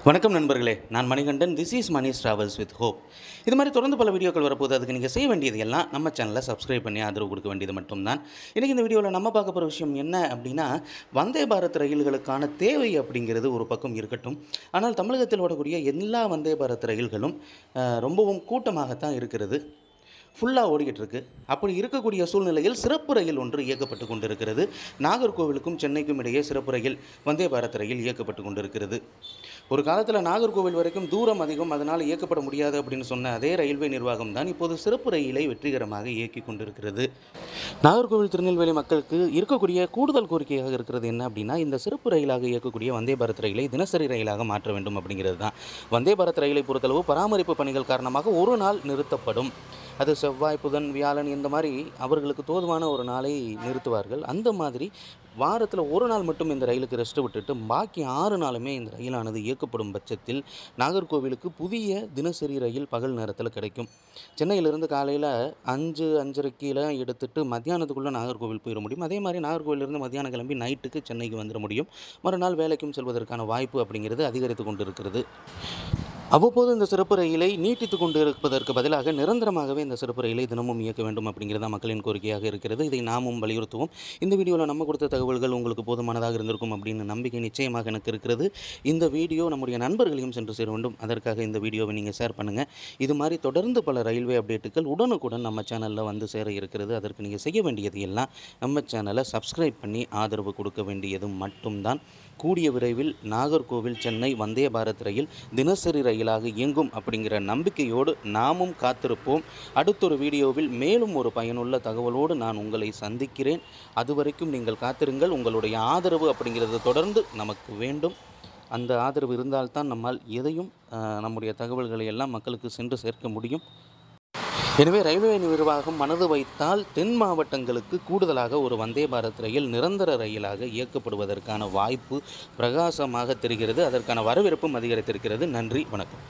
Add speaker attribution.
Speaker 1: வணக்கம் நண்பர்களே. நான் Manikandan. This is Manish travels with hope இது மாதிரி தொடர்ந்து பல வீடியோக்கள் வரப்போது அதுக்கு நீங்கள் செய்ய வேண்டியது எல்லாம் நம்ம சேனலை சப்ஸ்கிரைப் பண்ணி ஆதரவு கொடுக்க வேண்டியது மட்டும்தான். இன்றைக்கி இந்த வீடியோவில் நம்ம பார்க்க போகிற விஷயம் என்ன அப்படின்னா வந்தே பாரத் ரயில்களுக்கான தேவை அப்படிங்கிறது ஒரு பக்கம் இருக்கட்டும். ஆனால் தமிழகத்தில் ஓடக்கூடிய எல்லா வந்தே பாரத் ரயில்களும் ரொம்பவும் கூட்டமாகத்தான் இருக்கிறது. ஃபுல்லாக ஓடிக்கிட்டு இருக்கு அப்படி இருக்கக்கூடிய சூழ்நிலையில் சிறப்பு ரயில் ஒன்று இயக்கப்பட்டு கொண்டிருக்கிறது. நாகர்கோவிலுக்கும் சென்னைக்கும் இடையே சிறப்பு ரயில் வந்தே பாரத் ரயில் இயக்கப்பட்டு கொண்டிருக்கிறது. ஒரு காலத்தில் நாகர்கோவில் வரைக்கும் தூரம் அதிகம் அதனால் இயக்கப்பட முடியாது அப்படின்னு சொன்ன அதே ரயில்வே நிர்வாகம் தான் இப்போது சிறப்பு ரயிலை வெற்றிகரமாக இயக்கி கொண்டிருக்கிறது. நாகர்கோவில் திருநெல்வேலி மக்களுக்கு இருக்கக்கூடிய கூடுதல் கோரிக்கையாக இருக்கிறது என்ன அப்படின்னா இந்த சிறப்பு ரயிலாக இயக்கக்கூடிய வந்தே பாரத் ரயிலை தினசரி ரயிலாக மாற்ற வேண்டும் அப்படிங்கிறது தான். வந்தே பாரத் ரயிலை பொறுத்தளவு பராமரிப்பு பணிகள் காரணமாக ஒரு நாள் நிறுத்தப்படும். அது செவ்வாய் புதன் வியாழன் இந்த மாதிரி அவர்களுக்கு தோதுவான ஒரு நாளை நிறுத்துவார்கள். அந்த மாதிரி வாரத்தில் ஒரு நாள் மட்டும் இந்த ரயிலுக்கு ரெஸ்ட் விட்டுட்டு பாக்கி ஆறு நாளுமே இந்த ரயிலானது இயக்கப்படும் பட்சத்தில் நாகர்கோவிலுக்கு புதிய தினசரி ரயில் பகல் நேரத்தில் கிடைக்கும். சென்னையிலிருந்து காலையில் அஞ்சு அஞ்சரைக்கில் எடுத்துட்டு மத்தியானத்துக்குள்ளே நாகர்கோவில் போயிட முடியும். அதே மாதிரி நாகர்கோவிலிருந்து மத்தியானம் கிளம்பி நைட்டுக்கு சென்னைக்கு வந்துட முடியும். மறுநாள் வேலைக்கும் செல்வதற்கான வாய்ப்பு அப்படிங்கிறது அதிகரித்து கொண்டு இருக்கிறது அவ்வப்போது இந்த சிறப்பு ரயிலை நீட்டித்து கொண்டு இருப்பதற்கு பதிலாக நிரந்தரமாகவே இந்த சிறப்பு ரயிலை தினமும் இயக்க வேண்டும் அப்படிங்கிறது தான் மக்களின் கோரிக்கையாக இருக்கிறது. இதை நாமும் வலியுறுத்துவோம். இந்த வீடியோவில் நம்ம கொடுத்த தகவல்கள் உங்களுக்கு போதுமானதாக இருந்திருக்கும் அப்படின்னு நம்பிக்கை நிச்சயமாக எனக்கு இருக்கிறது. இந்த வீடியோ நம்முடைய நண்பர்களையும் சென்று சேர வேண்டும். அதற்காக இந்த வீடியோவை நீங்கள் ஷேர் பண்ணுங்கள் இது மாதிரி தொடர்ந்து பல ரயில்வே அப்டேட்டுகள் உடனுக்குடன் நம்ம சேனலில் வந்து சேர இருக்கிறது. அதற்கு நீங்கள் செய்ய வேண்டியது எல்லாம் நம்ம சேனலை சப்ஸ்கிரைப் பண்ணி ஆதரவு கொடுக்க வேண்டியது மட்டும்தான். கூடிய விரைவில் நாகர்கோவில் சென்னை வந்தே பாரத் ரயில் தினசரி ரயில் ரயிலாக இயங்கும் அப்படிங்கிற நம்பிக்கையோடு நாமும் காத்திருப்போம். அடுத்தொரு வீடியோவில் மேலும் ஒரு பயனுள்ள தகவலோடு நான் உங்களை சந்திக்கிறேன். அதுவரைக்கும் நீங்கள் காத்திருங்கள். உங்களுடைய ஆதரவு அப்படிங்கிறது தொடர்ந்து நமக்கு வேண்டும். அந்த ஆதரவு இருந்தால்தான் நம்மால் எதையும் நம்முடைய தகவல்களை எல்லாம் மக்களுக்கு சென்று சேர்க்க முடியும். எனவே ரயில்வே நிர்வாகம் மனது வைத்தால் தென் மாவட்டங்களுக்கு கூடுதலாக ஒரு வந்தே பாரத் ரயில் நிரந்தர ரயிலாக இயக்கப்படுவதற்கான வாய்ப்பு பிரகாசமாக தெரிகிறது. அதற்கான வரவேற்பும் அதிகரித்திருக்கிறது. நன்றி. வணக்கம்.